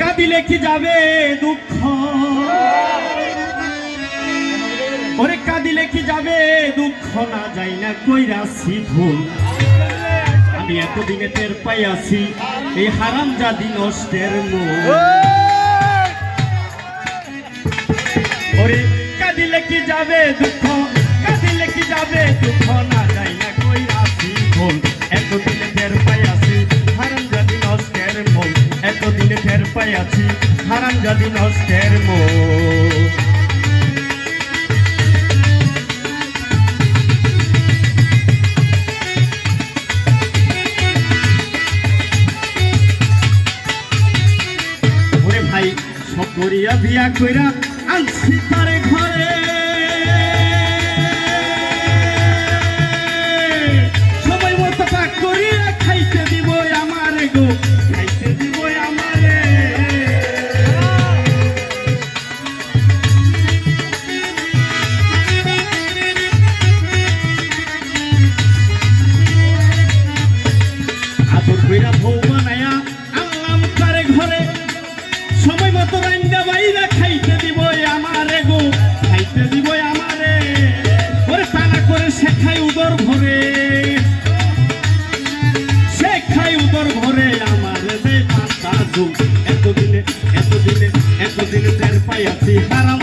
কাঁদিলে কি যাবে দুঃখ? ওরে কাঁদিলে কি যাবে দুঃখ? না যাই না কইরাছি ভুল। আমি এতদিনে টের পাইয়াছি এই হারাম জাদি নষ্টের মূল। ওরে কাঁদিলে কি যাবে দুঃখ? কাঁদিলে কি যাবে পাইয়াছি হারাম জাতি নষ্টের মো ভাই সব করিয়া বিয়া কইরা আনছি তারে ঘরে। খাইতে দিব আমারে গো, খাইতে দিব আমারে। ওরে টানা করে শেখাই উদর ভরে। শেখাই উদর ভরে আমারে দে পাতা এতদিনে এতদিনে এতদিনে পাই আছি হারাম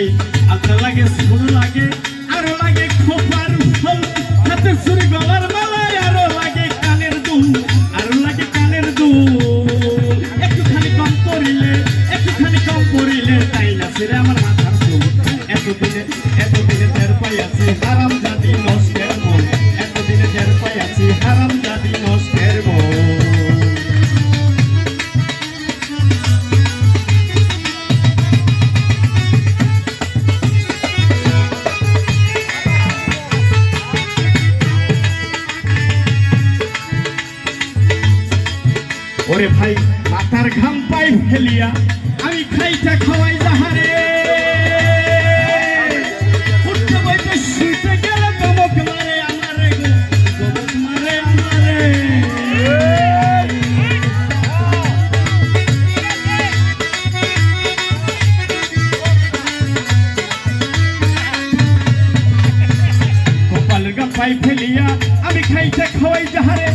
ভাই আপনার লাগে শুরু লাগে আরও লাগে খোপার ফল। হাতে ছুরি ওরে ভাই, মাথার ঘাম পাই ফেলিয়া আমি খাইটা খাওয়াই যাহারে। উঠতে বইতে শুইতে গেলে পাই ফেলিয়া আমি খাইতে খাওয়াই যাহারে।